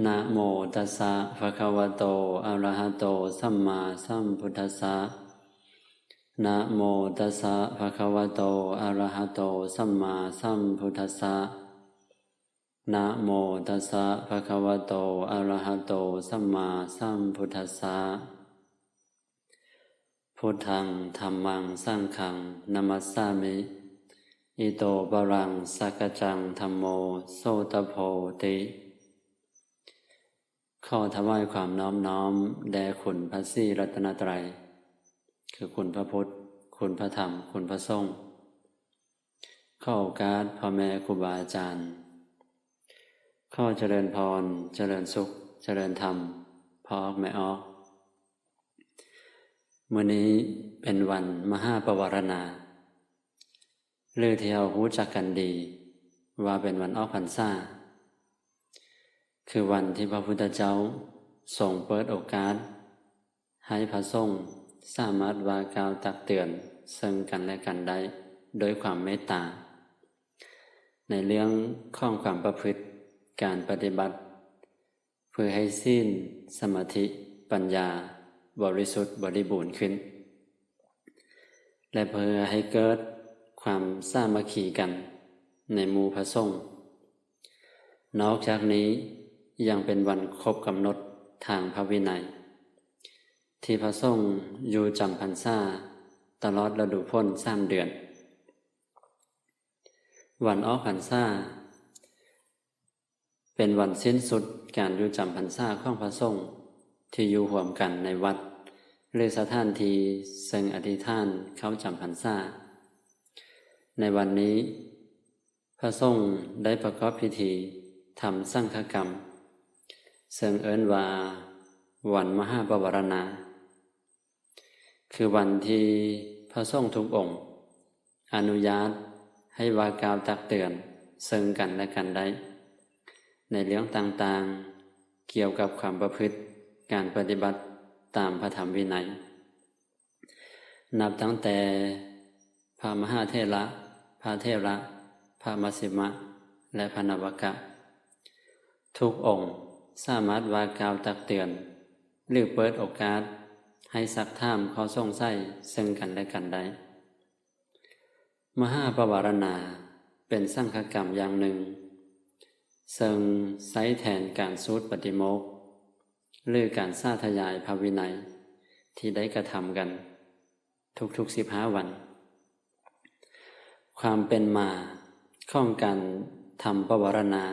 นะโมตัสสะภะคะวะโต อะระหะโต สัมมาสัมพุทธัสสะ นะโมตัสสะภะคะวะโต อะระหะโต สัมมาสัมพุทธัสสะ นะโมตัสสะภะคะวะโต อะระหะโต สัมมาสัมพุทธัสสะ พุทธังธัมมังสังฆังนามัสสามิ อิโตปรังสักจังธัมโม โสตโพติ ข้อถวายความน้อมน้อม แด่คุณพระศรีรัตนตรัย คือคุณพระพุทธ คุณพระธรรม คุณพระสงฆ์ข้อโอกาสพ่อแม่ครูบาอาจารย์ข้อเจริญพร เจริญสุข เจริญธรรมพ่อออกแม่ออกมื่อนี้เป็นวันมหาปวารณาเรื่องที่เรารู้จักกันดี ว่าเป็นวันออกพรรษา คือวันที่พระพุทธเจ้าทรงเปิดโอกาส ให้พระสงฆ์สามารถวากล่าวตักเตือนซึ่งกันและกันได้โดยความเมตตา ในเรื่องข้องความประพฤติการปฏิบัติ เพื่อให้สิ้นสมาธิปัญญา บริสุทธิ์บริบูรณ์ขึ้น และเพื่อให้เกิดความสามัคคีกันในมูพระสงฆ์นอกจากนี้ ยังเป็นวันครบกำหนดทางพระวินัย ที่พระสงฆ์อยู่จำพรรษาตลอดฤดูพ้นสามเดือน วันออกพรรษาเป็นวันสิ้นสุดการอยู่จำพรรษาของพระสงฆ์ที่อยู่ห่วมกันในวัดหรือสถานที่ซึ่งอธิษฐานเข้าจำพรรษาในวันนี้ พระสงฆ์ได้ประกอบพิธีทำสังฆกรรม ซึ่งเอิ้นว่า วันมหาปวารณา คือวันที่พระสงฆ์ทุกองค์ อนุญาตให้วากาวตักเตือน ซึ่งกันและกันได้ ในเรื่องต่างๆ เกี่ยวกับความประพฤติการปฏิบัติตามพระธรรมวินัย นับตั้งแต่พระมหาเทระพระเทระพระมัสสิมะ และพระนวกะ ทุกองค์ สามารถว่ากล่าวตักเตือน หรือเปิดโอกาส ให้สักถามข้อสงสัยซึ่งกันและกันได้ มหาปวารณาเป็นสังฆกรรมอย่างหนึ่ง ซึ่งใช้แทนการสูตรปฏิโมกหรือการสาธยายพระวินัย ที่ได้กระทำกัน ทุกๆสิบห้าวัน ความเป็นมาข้องการทำปวารณา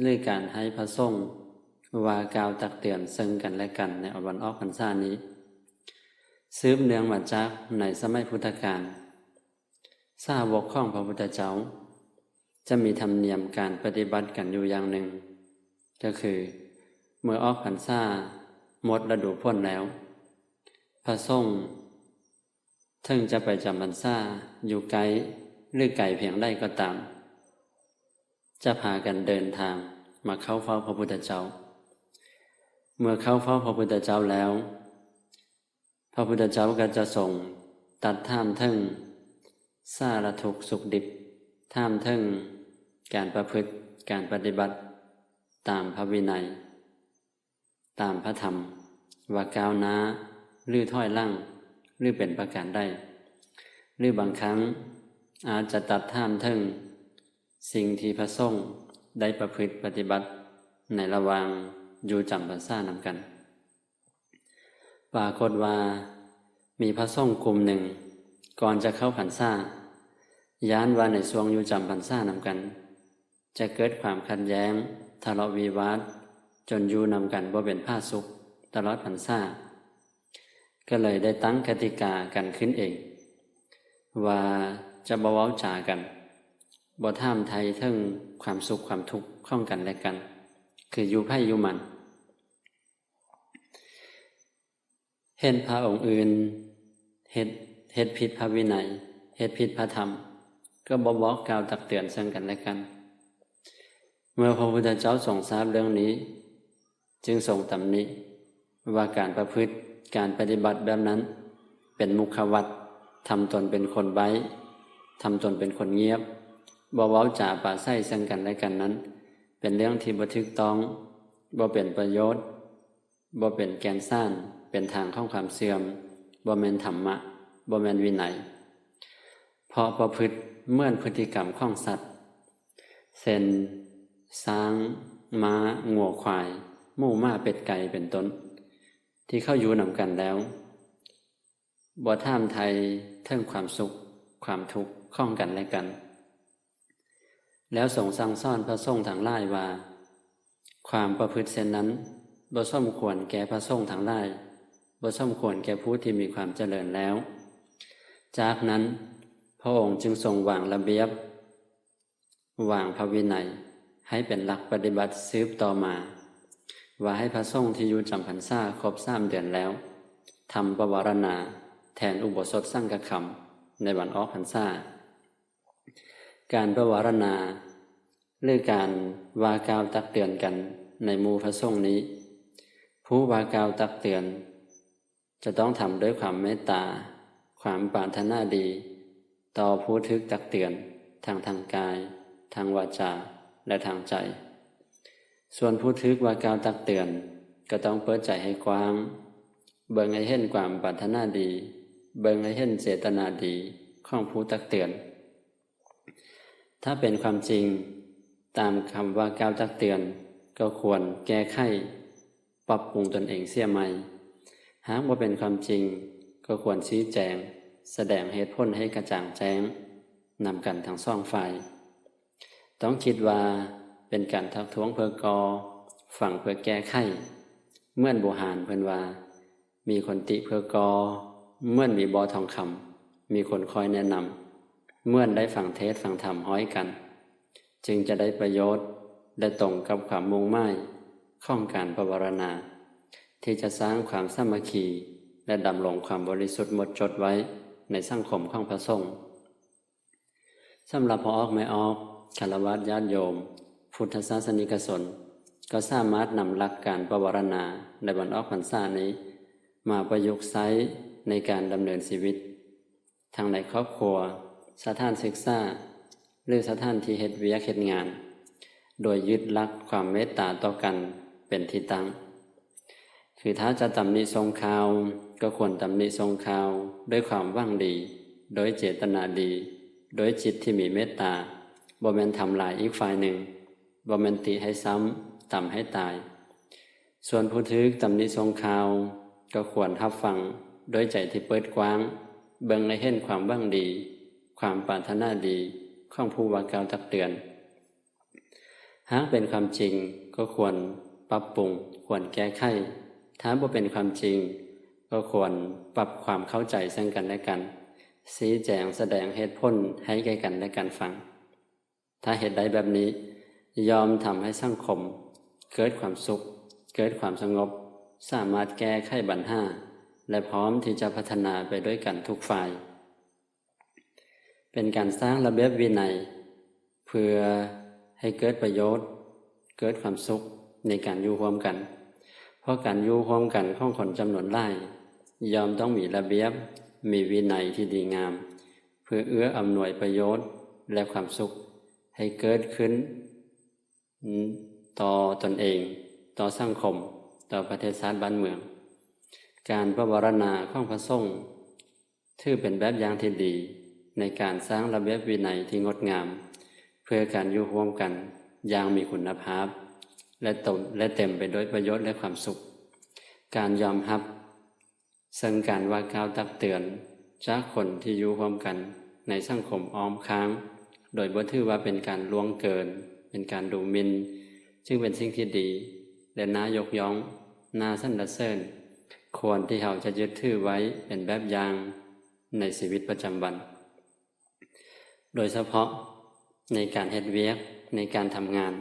หรือการให้พระสงฆ์ ว่ากล่าวตักเตือนซึ่งกันและกันในวันออกพรรษานี้ ซืบเนืองมาจากในสมัยพุทธกาลสาวกของพระพุทธเจ้า จะมีธรรมเนียมการปฏิบัติกันอยู่อย่างหนึ่ง ก็คือ เมื่อออกพรรษาหมดฤดูพ้นแล้ว พระสงฆ์ถึงจะไปจำพรรษาอยู่ไกลหรือไกลเพียงใดก็ตาม จะพากันเดินทางมาเข้าเฝ้าพระพุทธเจ้า เมื่อเข้าเฝ้าพระพุทธเจ้าแล้ว พระพุทธเจ้าก็จะส่งตัดท่ามทึ่งสารทุกสุขดิบท่ามทึ่งการประพฤติการปฏิบัติ ตามพระวินัย ตามพระธรรม ว่าก้าวน้าหรือถ้อยล่างหรือเป็นประการได้ หรือบางครั้งอาจจะตัดท่ามทึ่ง สิ่งที่พระสงฆ์ได้ประพฤติปฏิบัติในระหว่าง อยู่จำพรรษานำกัน ปรากฏว่า มีพระสงฆ์กลุ่มหนึ่ง ก่อนจะเข้าพรรษาย้านว่าในช่วงอยู่จำพรรษานำกัน จะเกิดความขัดแย้งทะเลาะวิวาทจนอยู่นำกันบ่เป็นผ้าสุขตลอดพรรษาก็เลยได้ตั้งกติกากันขึ้นเอง ว่าจะบวาจากันบ่ท่ามไทยทั้งความสุขความทุกข์ข้องกันและกัน คืออยู่ไพ่อยู่มัน เห็นพระองค์อื่นเฮ็ดเฮ็ดผิดพระวินัยเฮ็ดผิดพระธรรม ก็บ่บอกกล่าวตักเตือนซึ่งกันและกัน เมื่อพระพุทธเจ้าทรงทราบเรื่องนี้ จึงทรงตำหนิว่าการประพฤติการปฏิบัติแบบนั้น เป็นมุขวัตทำตนเป็นคนไว้ทำตนเป็นคนเงียบบ่เว้าจ่าป่าไส้ซึ่งกันและกันนั้น เป็นเรื่องที่บัทึกต้องบ่เป็นประโยชน์บ่เป็นแกนซ่านเป็นทางของความเสื่อมบ่แมนธรรมะบ่แมนวินัยเพราะประพฤติเมื่อนพฤติกรรมของสัตว์เช่นช้างม้างัวควาย หมูม้าเป็ดไก่เป็นต้น ที่เข้าอยู่นำกันแล้วบ่ท่ามไทยเทิงความสุข ความทุกข์ข้องกันและกัน แล้วส่งสั่งซ่อนพระทรงทางไล่ว่า ความประพฤติเช่นนั้นบ่สมควรแก่พระทรงทางไล่บ่สมควรแก่ผู้ที่มีความเจริญแล้ว จากนั้น พระองค์จึงทรงวางระเบียบวางพระวินัยให้เป็นหลักปฏิบัติซืบต่อมา ว่าให้พระสงฆ์ที่อยู่จำพรรษาครบสามเดือนแล้วทำประวารณาแทนอุโบสถสร้างกคำในวันออกพรรษา การประวารณาหรือการวากาวตักเตือนกันในมูพระสงฆ์นี้ ผู้วากาวตักเตือน จะต้องทำด้วยความเมตตา ความปรารถนาดี ต่อผู้ทึกตักเตือนทางทางกาย ทางวาจาและทางใจ ส่วนผู้ทึกวากาวตักเตือน ก็ต้องเปิดใจให้กว้าง เบิ่งให้เห็นความปรารถนาดี เบิ่งให้เห็นเจตนาดีของผู้ตักเตือน ถ้าเป็นความจริงตามคำว่ากล่าวตักเตือน ก็ควรแก้ไขปรับปรุงตนเองเสียใหม่ หากว่าเป็นความจริง ก็ควรชี้แจง แสดงเหตุผลให้กระจ่างแจ้งนำกันทั้งสองฝ่ายต้องคิดว่าเป็นการทักท้วงเพื่อกอฝั่งเพื่อแก้ไขเมื่อนบูหารเพื่อนว่า มีคนติเพื่อกอเมื่อนมีบอทองคำมีคนคอยแนะนำ เมื่อได้ฟังเทศฟังธรรมห้อยกัน จึงจะได้ประโยชน์ได้ตรงกับความมุ่งหมายข้องการประวารณาที่จะสร้างความสามัคคีและดำรงความบริสุทธิ์หมดจดไว้ในสังคมของพระสงฆ์สำหรับพอออกไม่ออกคารวะญาติโยม พุทธศาสนิกชนก็สามารถนำหลักการประวารณาในวันออกพรรษานี้ มาประยุกต์ใช้ในการดำเนินชีวิต ทั้งในครอบครัว สถานศึกษาหรือสถานที่เฮ็ดเวียกเฮ็ดงาน โดยยึดลักความเมตตาต่อกันเป็นที่ตั้ง คือถ้าจะตำหนิทรงข่าว ก็ควรตำหนิทรงข่าว ด้วยความว่างดี โดยเจตนาดี โดยจิตที่มีเมตตาบ่แม่นทำลายอีกฝ่ายหนึ่งบ่แม่นติให้ซ้ำตำให้ตาย ส่วนผู้ทึกตำหนิทรงข่าว ก็ควรรับฟัง โดยใจที่เปิดกว้าง เบิ่งในเห็นความว่างดี ความปรารถนาดีของผู้ว่ากล่าวตักเตือน หากเป็นความจริงก็ควรปรับปรุงควรแก้ไขถ้าบ่เป็นความจริง ก็ควรปรับความเข้าใจซึ่งกันและกันสีแจงแสดงเหตุผลให้แก่กันและกันฟัง ถ้าเหตุใดแบบนี้ ยอมทำให้สังคม เกิดความสุข เกิดความสงบ สามารถแก้ไขบัญหาและพร้อมที่จะพัฒนาไปด้วยกันทุกฝ่าย เป็นการสร้างระเบียบวินัย เพื่อให้เกิดประโยชน์ เกิดความสุขในการอยู่ร่วมกัน เพราะการอยู่ร่วมกันของคนจำนวนหลายอมต้องมีระเบียบมีวินัยที่ดีงาม เพื่อเอื้ออำนวยประโยชน์และความสุขให้เกิดขึ้น ต่อตนเอง ต่อสังคม ต่อประเทศชาติบ้านเมือง การประวารณาของพระสงฆ์ถือเป็นแบบอย่างที่ดี ในการสร้างระเบียบวินัยที่งดงาม เพื่อการอยู่ร่วมกันอย่างมีคุณภาพ และตนและเต็มไปด้วยประโยชน์และความสุข การยอมรับซึ่งการว่ากล่าวตักเตือน จากคนที่อยู่ร่วมกันในสังคมอ้อมค้าง โดยบ่ถือว่าเป็นการล่วงเกิน เป็นการดูหมินจึงเป็นสิ่งที่ดี และน่ายกย่องน่าสรรเสริญควรที่เราจะยึดถือไว้เป็นแบบอย่างในชีวิตประจำวัน โดยเฉพาะในการเฮ็ดเวียกในการทำงาน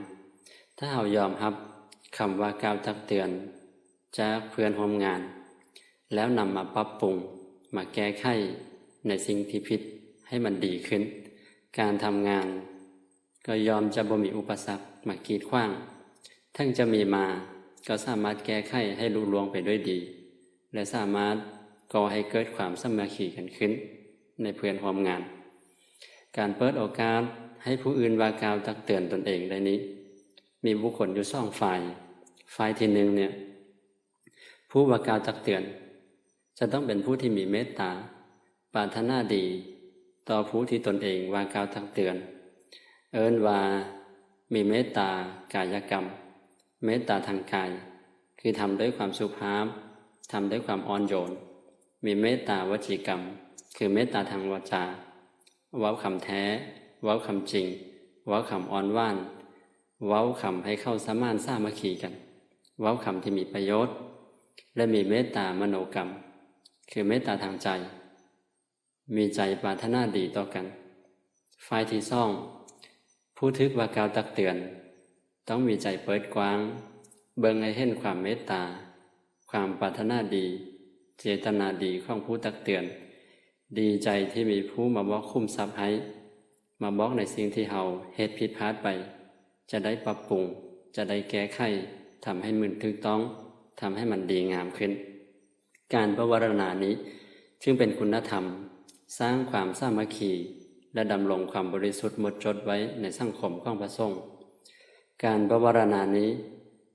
ถ้าเรายอมรับคำว่ากล่าวตักเตือนจากเพื่อนร่วมงาน แล้วนำมาปรับปรุงมาแก้ไขในสิ่งที่ผิดให้มันดีขึ้น การทำงาน ก็ยอมจะบ่มีอุปสรรคมากีดขว้าง ทั้งจะมีมาก็สามารถแก้ไขให้ลุล่วงไปด้วยดี และสามารถก่อให้เกิดความสมัคคีกันขึ้น ในเพื่อนร่วมงาน การเปิดโอกาสให้ผู้อื่นว่ากล่าวตักเตือนตนเองได้นี้ มีบุคคลอยู่สองฝ่ายฝ่ายที่หนึ่งเนี่ยผู้ว่ากล่าวตักเตือน จะต้องเป็นผู้ที่มีเมตตาปรารถนาดี ต่อผู้ที่ตนเองว่ากล่าวตักเตือน เอิ้นว่ามีเมตตากายกรรม เมตตาทางกาย คือทำด้วยความสุภาพทำด้วยความอ่อนโยน มีเมตตาวจีกรรม คือเมตตาทางวาจา ว้าคำแท้เว้าคำจริงเว้าคำอ่อนว่านเว้าคำให้เข้าสมานสามัคคีกันเว้าคำที่มีประโยชน์ และมีเมตตามโนกรรม คือเมตตาทางใจ มีใจปรารถนาดีต่อกันฝ่ายที่ซ่อง ผู้ทึกว่ากล่าวตักเตือน ต้องมีใจเปิดกว้าง เบิ่งให้เห็นความเมตตา ความปรารถนาดี เจตนาดีของผู้ตักเตือน ดีใจที่มีผู้มาบอกคุ้มทรัพย์ให้ มาบอกในสิ่งที่เฮาเหตุผิดพลาดไป จะได้ปรับปรุง จะได้แก้ไขทำให้มันถูกต้องทำให้มันดีงามขึ้น การประวรณานี้ จึงเป็นคุณธรรม สร้างความสามัคคีและดำรงความบริสุทธิ์หมดจดไว้ในสังคมของพระสงฆ์การประวรณานี้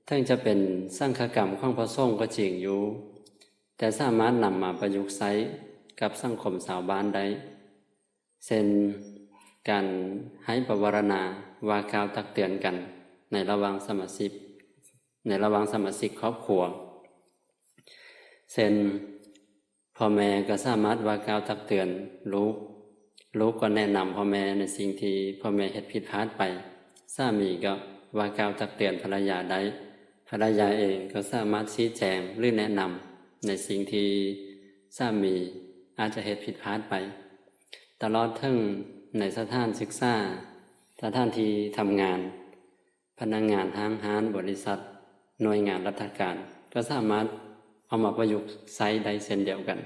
ทั้งจะเป็นสร้างขกรรมของพระสงฆ์ก็จริงอยู่ แต่สามารถนำมาประยุกต์ใช้ กับสังคมสาวบ้านได้เช่นการให้ปวารณาว่ากล่าวตักเตือนกัน ในระหว่างสมาชิกในระหว่างสมาชิกครอบครัวเช่นพ่อแม่ก็สามารถว่ากล่าวตักเตือนลูกลูกก็แนะนำพ่อแม่ในสิ่งที่พ่อแม่เฮ็ดผิดพลาดไปสามีก็ว่ากล่าวตักเตือนภรรยาได้ภรรยาเองก็สามารถชี้แจงหรือแนะนำในสิ่งที่สามี อาจจะเฮ็ดผิดพลาดไป ตลอดทั้งในสถานศึกษา สถานที่ทำงาน พนักงงานห้างห้านบริษัท หน่วยงานราชการ ก็สามารถเอามาประยุกต์ใช้ได้เช่นเดียวกัน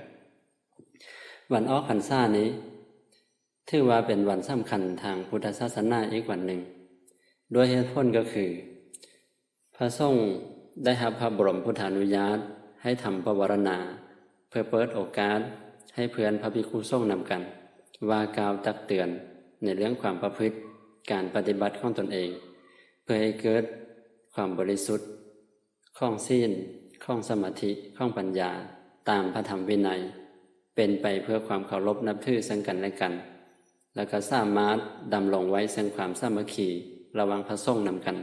วันออกพรรษานี้ถือว่าเป็นวันสำคัญทางพุทธศาสนาอีกวันหนึ่ง โดยเหตุผลก็คือ พระสงฆ์ได้รับพระบรมพุทธานุญาตให้ทำประวรณา เพื่อเปิดโอกาส ให้เพื่อนพระภิกษุสงฆ์นำกัน ว่ากล่าวตักเตือนในเรื่องความประพฤติการปฏิบัติของตนเอง เพื่อให้เกิดความบริสุทธิ์ข้องสิ้นข้องสมาธิข้องปัญญาตามพระธรรมวินัย เป็นไปเพื่อความเคารพนับถือซึ่งกันและกัน แล้วก็สามารถดำรงไว้ซึ่งความสามัคคีระวังพระสงฆ์นำกัน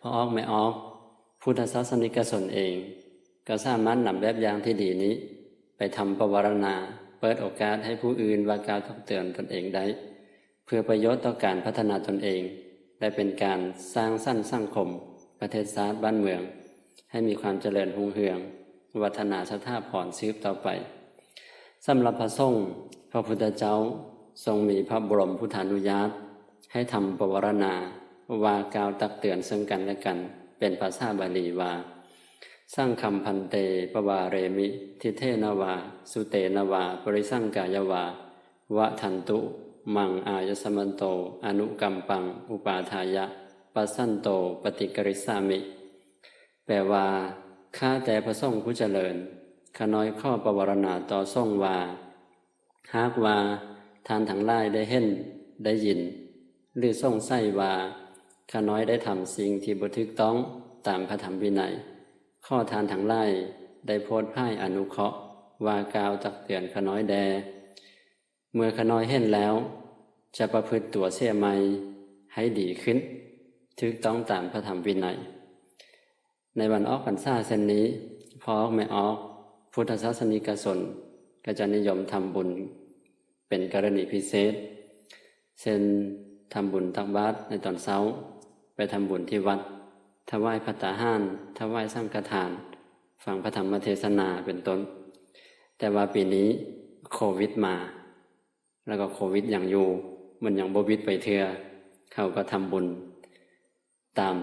พอออกไม่ออก พุทธศาสนิกชนเอง ก็สามารถนำแบบอย่างที่ดีนี้ ไปทำปวารณา เปิดโอกาสให้ผู้อื่นว่ากล่าวตักเตือนตนเองได้ เพื่อประโยชน์ต่อการพัฒนาตนเอง และเป็นการสร้างสรรค์สังคม ประเทศชาติบ้านเมือง ให้มีความเจริญรุ่งเรือง วัฒนาสถาพรซืบต่อไปสำหรับพระสงฆ์พระพุทธเจ้าทรงมีพระบรมพุทธานุญาต ให้ทำปวารณา ว่ากล่าวตักเตือนซึ่งกันและกัน เป็นภาษาบาลีว่า สร้างคำพันเตปวาเรมิ ทิเทนวา สุเตนวา ปริสังกายวาวะทันตุ มังอายสมันโต อนุกัมปัง อุปาทายะปัสสันโต ปฏิกริสามิ แปลว่า ข้าแต่พระสงผู้เจริญข้าน้อยข้อประวรณาต่อส่งว่าหากว่า ทานทั้งหลายได้เห็น ได้ยิน หรือส่งใส่ว่าข้าน้อยได้ทำสิ่งที่บัทึกต้องตามพระธรรมวินัย ข้อทานทั้งหลายได้โพดพ่ายอนุเคราะห์ว่ากาวตักเตือนขน้อยแด เมื่อขน้อยเห็นแล้ว จะประพฤติตัวเสียใหม่ให้ดีขึ้นถึกต้องตามพระธรรมวินัย ในวันออกพรรษาเช่นนี้พอออกไม่ออกพุทธศาสนิกชนก็จะนิยมทำบุญ เป็นกรณีพิเศษ เช่นทำบุญตักบาตรในตอนเช้า ไปทำบุญที่วัด ถวายพระตาหารถวายสังฆทาน ฟังพระธรรมเทศนาเป็นต้น แต่ว่าปีนี้โควิดมา แล้วก็โควิดอย่างอยู่ มันยังบวิดไปเถื่อเขาก็ทำบุญ ตาม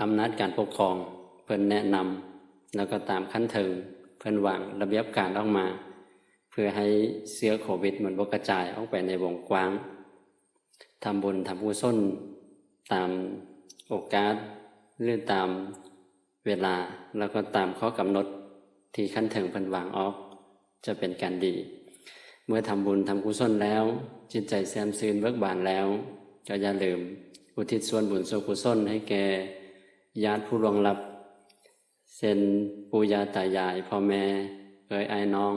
อำนาจการปกครอง เพิ่นแนะนำแล้วก็ตามขั้นเทิงเพิ่นวางระเบียบการออกมา เพื่อให้เชื้อโควิดมันบกระจายออกไปในวงกว้างทำบุญทำกุศลตาม โอกาสหรือนตามเวลาแล้วก็ตามข้อกำหนดที่ขั้นเทิงพิ่นวางออกจะเป็นการดี เมื่อทำบุญทำกุศลแล้ว จิตใจแซมซืนเบิกบานแล้วก็อย่าลืม อุทิศส่วนบุญส่วนกุศลให้แก่ญาติผู้ล่วงลับเช่นปูยาตายายพ่อแม่เอยไอ้น้อง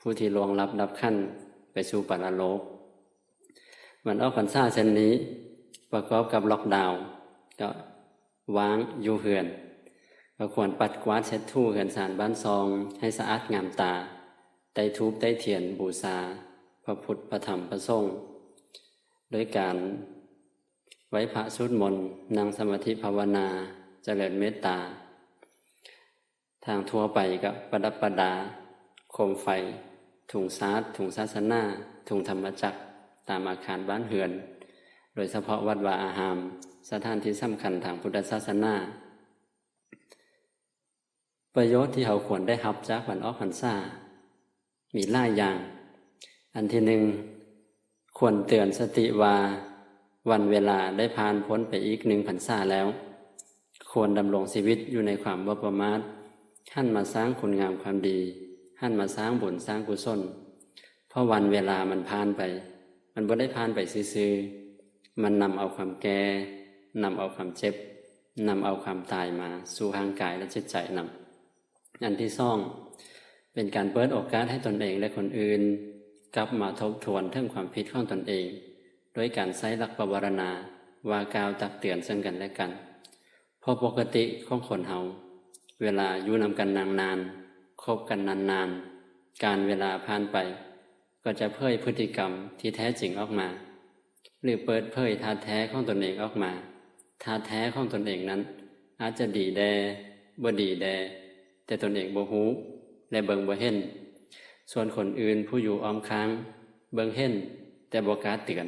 ผู้ที่ล่วงลับดับขั้นไปสู่ปรโลกวันออกพรรษาเช่นนี้ ประกอบกับล็อกดาวน์ ก็วางอยู่เหือน ก็ควรปัดกวาดเช็ดทู่เหือนสารบ้านซอง ให้สะอาดงามตาไต้ทูบไต้เทียนบูชาพระพุทธพระธรรมพระสงฆ์โดยการไว้พระสุดมนนั่งสมาธิภาวนาเจริญเมตตา ทางทั่วไปก็ประดับประดา โคมไฟ ถุงซาดถุงศาสนาถุงธรรมจักร ตามอาคารบ้านเหือน โดยเฉพาะวัดวาอาหาม สถานที่สำคัญทางพุทธศาสนา ประโยชน์ที่เราควรได้รับจากวันออกพรรษา มีหลายอย่าง อันที่หนึ่งควรเตือนสติว่าวันเวลาได้ผ่านพ้นไปอีกหนึ่งพรรษาแล้ว ควรดำรงชีวิตอยู่ในความบ่ประมาทท่านมาสร้างคุณงามความดีท่านมาสร้างบุญสร้างกุศลเพราะวันเวลามันผ่านไป มันบ่ได้ผ่านไปซื่อๆมันนำเอาความแก่ นำเอาความเจ็บนำเอาความตายมาสู่ร่างกายและจิตใจนำอันที่สอง เป็นการเปิดโอกาสให้ตนเองและคนอื่น กลับมาทบทวนเรื่องความผิดของตนเองโดยการใช้หลักประวารณาวากาวตักเตือนซึ่งกันและกันเพราะปกติของคนเฮาเวลาอยู่นำกันนานนานๆคบกันนานนานๆ การเวลาผ่านไป ก็จะเผยพฤติกรรมที่แท้จริงออกมา หรือเปิดเผยท่าแท้ของตนเองออกมา ท่าแท้ของตนเองนั้น อาจจะดีแดบ่ดีแด แต่ตนเองบ่ฮู้และเบิงบ่เห็น ส่วนคนอื่นผู้อยู่อ้อมค้าง เบิงเห็นแต่บ่กล้าเตือน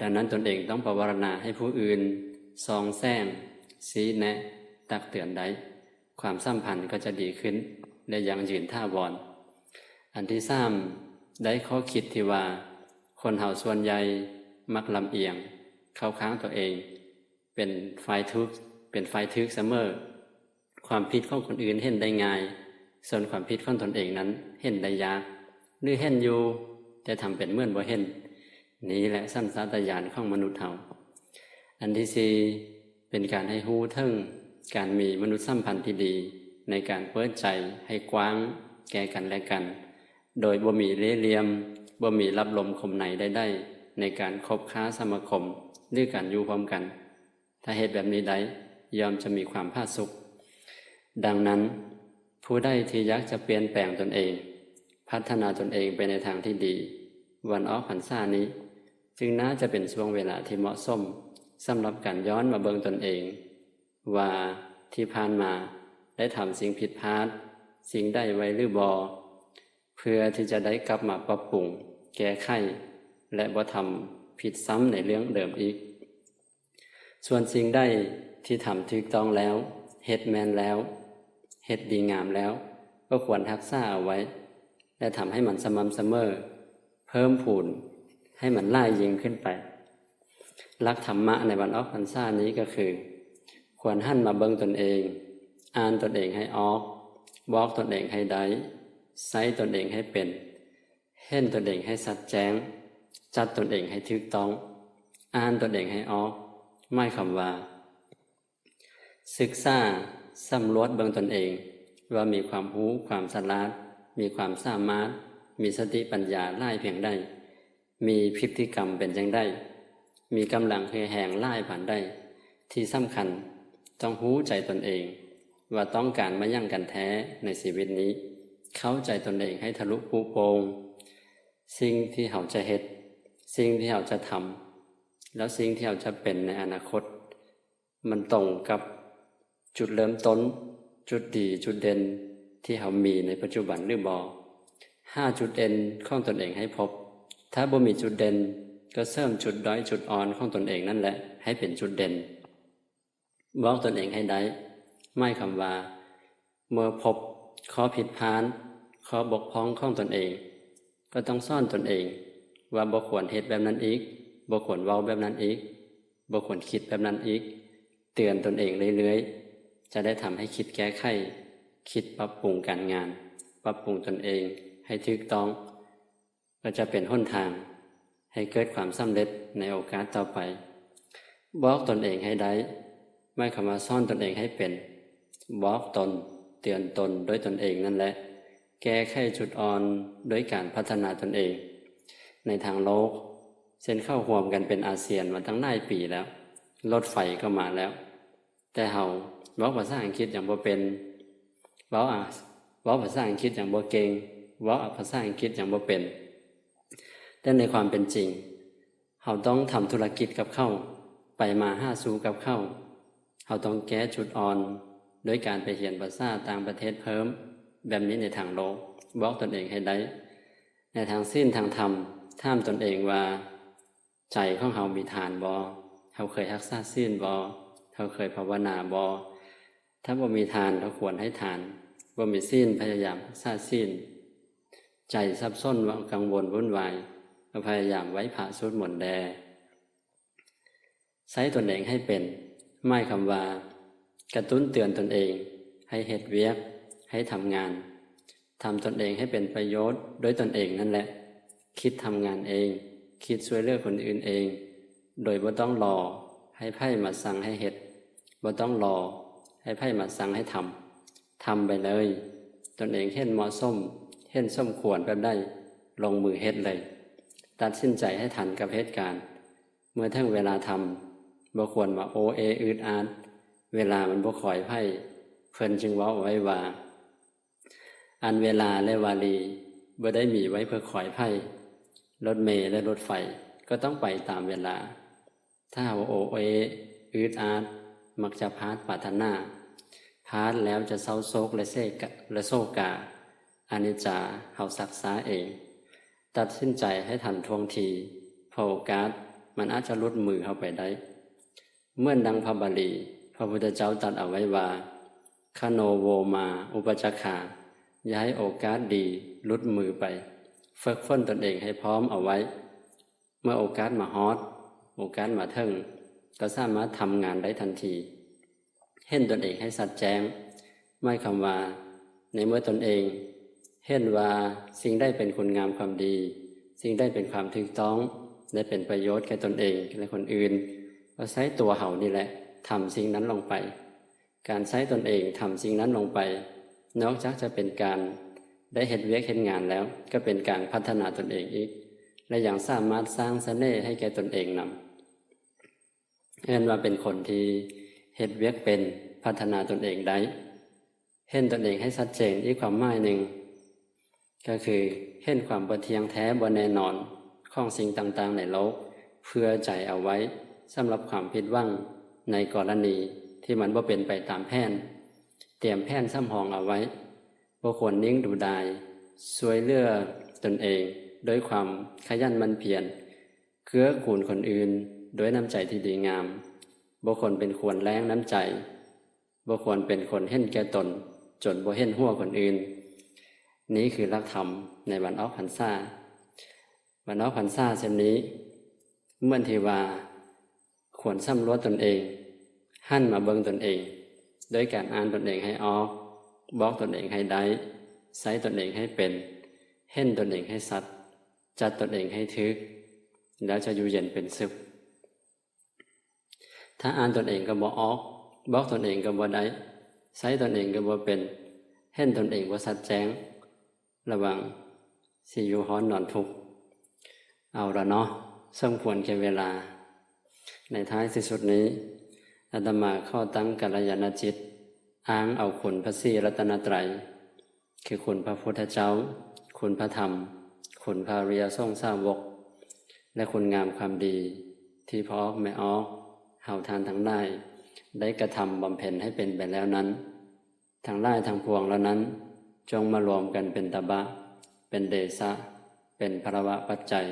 ดังนั้นตนเองต้องประวารณาให้ผู้อื่นซองแซงซีแนะ ตักเตือนได้ความสัมพันธ์ก็จะดีขึ้น และยังยืนท่าวรอันที่สามได้ข้อคิดที่ว่า คนเฮาส่วนใหญ่มักลำเอียง เข้าค้างตัวเอง เป็นไฟทุกข์เป็นไฟทึกเสมอ ความผิดของคนอื่นเห็นได้ง่าย ส่วนความผิดของตนเองนั้น เห็นได้ยากหรือเห็นอยู่แต่ทำเป็นเมื่อนบ่เห็น นี่แหละสัมสาตญาณของมนุษย์เฮาอันที่สี่เป็นการให้ฮู้เทิงการมีมนุษยสัมพันธ์ที่ดี ในการเปิดใจให้กว้างแก่กันและกัน โดยบ่มีเล่เหลี่ยมบ่มีรับลมคมได้ได้ในการคบค้าสมาคมหรือการอยู่พร้อมกัน ถ้าเหตุแบบนี้ได้ยอมจะมีความผาสุกดังนั้น ผู้ใดที่ยากจะเปลี่ยนแปลงตนเอง พัฒนาตนเองไปในทางที่ดี วันออกพรรษานี้ จึงน่าจะเป็นช่วงเวลาที่เหมาะสมสำหรับการย้อนมาเบิงตนเอง ว่าที่ผ่านมาได้ทำสิ่งผิดพลาด สิ่งได้ไว้หรือบอเพื่อที่จะได้กลับมาปรับปรุง แก้ไขและบ่ทำผิดซ้ำในเรื่องเดิมอีก ส่วนสิ่งได้ที่ทำถูกต้องแล้วเฮ็ดแมนแล้วเฮ็ดดีงามแล้ว ก็ควรทักษาเอาไว้ และทำให้มันสม่ำเสมอ เพิ่มพูนให้มันล่ายยิงขึ้นไปลักธรรมะในวันออกพรรษานี้ก็คือ ควรหันมาเบิ่งตนเอง อ่านตนเองให้ออกบอกตนเองให้ได้ใช้ตนเองให้เป็น เห็นตนเองให้สัดแจ้ง จัดตนเองให้ถูกต้อง อ่านตนเองให้ออก ไม่คำว่า ศึกษาสำรวจเบื้องตนเอง ว่ามีความรู้ความสลาดมีความสามารถ มีสติปัญญาไล่เพียงได้ มีพฤติกรรมเป็นยังได้ มีกำลังเฮแหงไล่ผ่านได้ ที่สำคัญต้องรู้ใจตนเอง ว่าต้องการมายั่งกันแท้ในชีวิตนี้ เข้าใจตนเองให้ทะลุปูโปงสิ่งที่เขาจะเฮ็ดสิ่งที่เขาจะทำ แล้วสิ่งที่เขาจะเป็นในอนาคต มันตรงกับจุดเริ่มต้น จุดดีจุดเด่นที่เขามีในปัจจุบันหรือบอห้าจุดเด่นของตนเองให้พบ ถ้าบ่มีจุดเด่นก็เสริมจุดด้อยจุดอ่อนของตนเองนั่นแหละ ให้เป็นจุดเด่นบอกตนเองให้ได้ไม่คำว่า เมื่อพบข้อผิดพลาดข้อบกพร่องของตนเอง ก็ต้องซ่อนตนเอง ว่าบ่ควรเหตุแบบนั้นอีก บ่ควรเว้าแบบนั้นอีกบ่ควรคิดแบบนั้นอีก เตือนตนเองเรื่อยๆ จะได้ทำให้คิดแก้ไข คิดปรับปรุงการงาน ปรับปรุงตนเองให้ถูกต้อง ก็จะเป็นห้นทาง ให้เกิดความสำเร็จในโอกาสต่อไป บอกตนเองให้ได้ ไม่คำว่าซ่อนตนเองให้เป็น บอกตน เตือนตนด้วยตนเองนั่นแหละ แก้ไขจุดอ่อนด้วยการพัฒนาตนเอง ในทางโลก เส้นเข้าห่วมกันเป็นอาเซียนมาตั้งหลายปีแล้ว รถไฟก็มาแล้ว แต่เฮาเว้าภาษาอังกฤษอย่างบ่เป็นเว้าอะเว้าภาษาอังกฤษอย่างบ่เก่งเว้าภาษาอังกฤษอย่างบ่เป็น แต่ในความเป็นจริงเฮาต้องทำธุรกิจกับเข้าไปมาห้าสู่กับเข้าเฮาต้องแก้จุดอ่อนด้วยการไปเรียนภาษาต่างประเทศเพิ่ม แบบนี้ในทางโลกบอกตนเองให้ได้ในทางสิ้นทางธรรมท่ามตนเองว่า ใจของเฮามีทานบอเฮาเคยรักษาสิ้นบอเฮาเคยภาวนาบอถ้าบ่มีทานเราควรให้ทานบ่มีสิ้นพยายามรักษาสิ้น ใจซับซ้อนว่ากังวลวุ่นวายก็พยายามไว้ผ่าสุดหมนแดใช้ตนเองให้เป็น ไม่คำว่า กระตุ้นเตือนตนเอง ให้เหตุเวียก ให้ทำงานทำตนเองให้เป็นประโยชน์ด้วยตนเองนั่นแหละ คิดทำงานเอง คิดช่วยเลือกคนอื่นเอง โดยบ่ต้องรอให้ไพ่มาสั่งให้เหตุบ่ต้องรอให้ไพ่มาสั่งให้ทำทำไปเลย ตนเองเห็นเหมาะสมเห็นสมควรแบบได้ ลงมือเฮ็ดเลย ตัดสินใจให้ทันกับเหตุการณ์ เมื่อทั้งเวลาทำบ่ควรมาโอเออืดอาดเวลามันบ่คอยไพ่เพิ่นจึงเว้าไว้ว่า อันเวลาและวาลีบ่ได้มีไว้เพื่อคอยไพ่ รถเมล์และรถไฟก็ต้องไปตามเวลา ถ้าว่าโอเออืดอาดมักจะพาดปราถนาพาดแล้วจะเศร้าโศกและเซกและโซกาอานิจจาเฮาสักษาเอง ตัดสินใจให้ทันท่วงทีพอโอกาสมันอาจจะลดมือเข้าไปได้ เมื่อดังพระบาลี พระพุทธเจ้าตัดเอาไว้ว่าคโนโวมา อุปจักขาย้ายโอกาสดีลุดมือไป ฝึกฝนตนเองให้พร้อมเอาไว้ เมื่อโอกาสมาฮอตโอกาสมาเทิงก็สามารถทำงานได้ทันที เห็นตนเองให้สัดแจ้งไม่คำว่า ในเมื่อตนเอง เห็นว่าสิ่งได้เป็นคุณงามความดี สิ่งได้เป็นความถูกต้องได้เป็นประโยชน์แก่ตนเองและคนอื่น ก็ใช้ตัวเห่านี่แหละทำสิ่งนั้นลงไป การใช้ตนเองทำสิ่งนั้นลงไป นอกจากจะเป็นการ ได้เห็นเวียกเห็นงานแล้ว ก็เป็นการพัฒนาตนเองอีก และอยังสามารถสร้างเสน่ห์ให้แก่ตนเองนำเห็นว่าเป็นคนที่เห็นเวียกเป็นพัฒนาตนเองได้ เห็นตนเองให้ชัดเจนอีกความหมายหนึ่ง ก็คือเห็นความบ่เทียงแท้บ่แน่นอนของสิ่งต่างๆในโลก เพื่อใจเอาไว้สำหรับความผิดหวังในกรณีที่มันบ่เป็นไปตามแผนเตรียมแผนซ้ำหองเอาไว้ บ่ควรนิ่งดูดายช่วยเลือตนเองด้วยความขยันมันเพียรเกื้อกูลคนอื่นด้วยน้ำใจที่ดีงามบ่ควรเป็นควรแรงน้ำใจบ่ควรเป็นคนเห็นแก่ตน จนบ่เห็นหัวคนอื่น นี้คือหลักธรรมในวันออกพรรษาวันออกพรรษาเช่นนี้ เมื่อทีว่าควรสำรวตนเอง หั่นมาเบิงตนเอง โดยการอ่านตนเองให้ออก บอกตนเองให้ได้ใช้ตนเองให้เป็น เห็นตนเองให้สัตว์จัดตนเองให้ทึก แล้วจะอยู่เย็นเป็นสุขถ้าอ่านตนเองก็บ่ออกบอกตนเองก็บ่ได้ใช้ตนเองก็บ่เป็น เห็นตนเองบ่สัดแจ้ง ระวังสิอยู่ฮ้อนนอนทุกเอาละเนาะสมควรแก่เวลา ในท้ายที่สุดนี้อาตมาข้อตั้งกัลยาณจิต อ้างเอาคุณพระศรีรัตนตรัย คือคุณพระพุทธเจ้า คุณพระธรรม คุณพระริยทรงสาวก และคุณงามความดี ที่พอออกไม่ออกเฮาทานทั้งได้ได้กระทำบำเพ็ญให้เป็นไปแล้วนั้นทั้งไล่ทั้งพวงแล้วนั้น จงมารวมกันเป็นตบะ เป็นเดชะ เป็นภระวะปัจจัย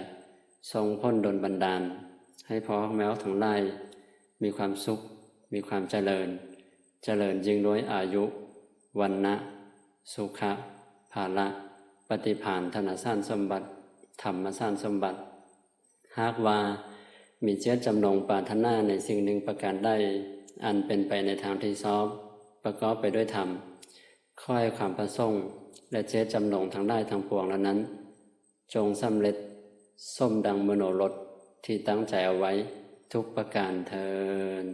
ทรงพ้นดลบันดาล ให้พอแม้วทั้งไล่มีความสุข มีความเจริญ เจริญยิ่งด้วยอายุ วันนะสุขะภาละปฏิภาณธนสานสมบัติ ธรรมสานสมบัติ หากว่ามีเจตจำนงปรารถนาในสิ่งหนึ่งประการใดอันเป็นไปในทางที่ชอบประกอบไปด้วยธรรมค่อยความประสงค์และเจตจำนงทางได้ทางปวงแล้วนั้น จงสำเร็จส้มดังมโนรสที่ตั้งใจเอาไว้ทุกประการเทิน